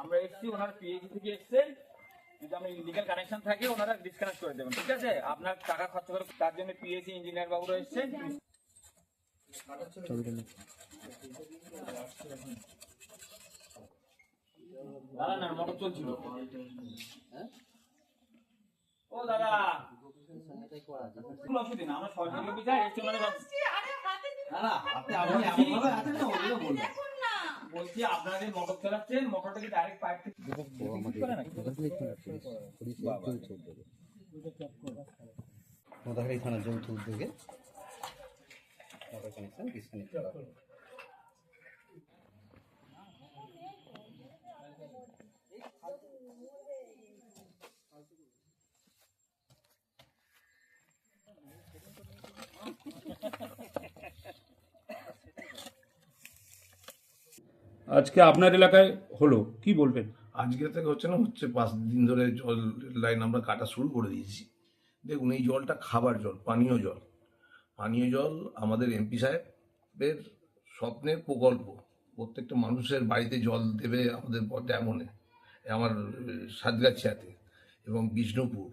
আমরা এসছি ওনার পিএইচডি থেকে এসছেন। যদি আমরা ইলিগাল কানেকশন থাকে ওনারা ডিসকানেক্ট করে দেবেন ঠিক আছে? আপনার টাকা খরচ করে তার জন্য পিএসসি ইঞ্জিনিয়ার বাবু এসছেন। দাদা না মোটর চলছিল। ও দাদা। আমরা সরকারি অফিসার এসছি ওনারা বলছি আপনারা যে মোটর চালাচ্ছেন মোটরটা কি ডাইরেক্ট পাইপ থেকে মোদাহারি থানার যৌথ উদ্যোগে ওয়াটার কানেকশন ডিসকানেক্ট করা আজকে আপনার এলাকায় হলো, কি বলবেন? আজকে থেকে হচ্ছে না, হচ্ছে পাঁচ দিন ধরে জল লাইন আমরা কাটা শুরু করে দিয়েছি। দেখুন, এই জলটা খাবার জল, পানীয় জল। পানীয় জল আমাদের এমপি সাহেবের স্বপ্নের প্রকল্প। প্রত্যেকটা মানুষের বাড়িতে জল দেবে আমাদের ড্যামনে আমার সাতগাছিয়াতে এবং বিষ্ণুপুর।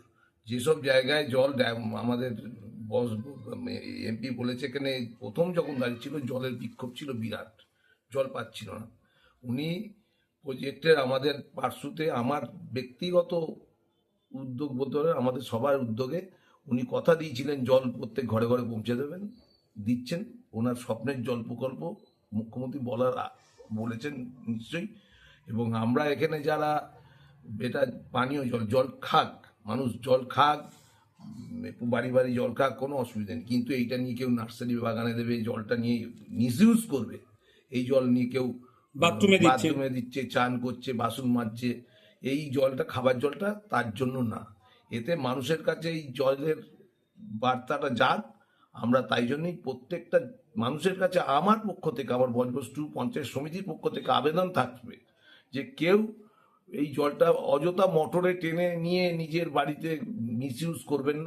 যেসব জায়গায় জল ড্যাম, আমাদের বস, এমপি বলেছে এখানে প্রথম যখন দাঁড়িয়েছিল জলের বিক্ষোভ ছিল বিরাট। জল পাচ্ছিল না। উনি প্রজেক্টের আমাদের পার্শ্বতে আমার ব্যক্তিগত উদ্যোগ বলতে আমাদের সবার উদ্যোগে উনি কথা দিয়েছিলেন, জল প্রত্যেক ঘরে ঘরে পৌঁছে দেবেন, দিচ্ছেন। ওনার স্বপ্নের জল প্রকল্প মুখ্যমন্ত্রী বলার বলেছেন নিশ্চয়ই। এবং আমরা এখানে যারা এটা পানীয় জল জল খাক, মানুষ জল খাক বাড়ি বাড়ি জল খাক, কোনো অসুবিধা নেই। কিন্তু এইটা নিয়ে কেউ নার্সারি বাগানে দেবে, জলটা নিয়ে মিসইউজ করবে। এই জল নিয়ে কেউ বাথরুমে দিচ্ছে। বাথরুমে দিচ্ছে, চান করছে, বাসন এই জলটা, খাবার জলটা তার জন্য না। এতে মানুষের কাছে এই জলের বার্তাটা যাক, আমরা তাই জন্যই প্রত্যেকটা মানুষের কাছে আমার পক্ষ থেকে, আমার বজবস্তু পঞ্চায়েত সমিতির পক্ষ থেকে আবেদন থাকবে যে কেউ এই জলটা অযথা মোটরে টেনে নিয়ে নিজের বাড়িতে মিসইউজ করবেন না।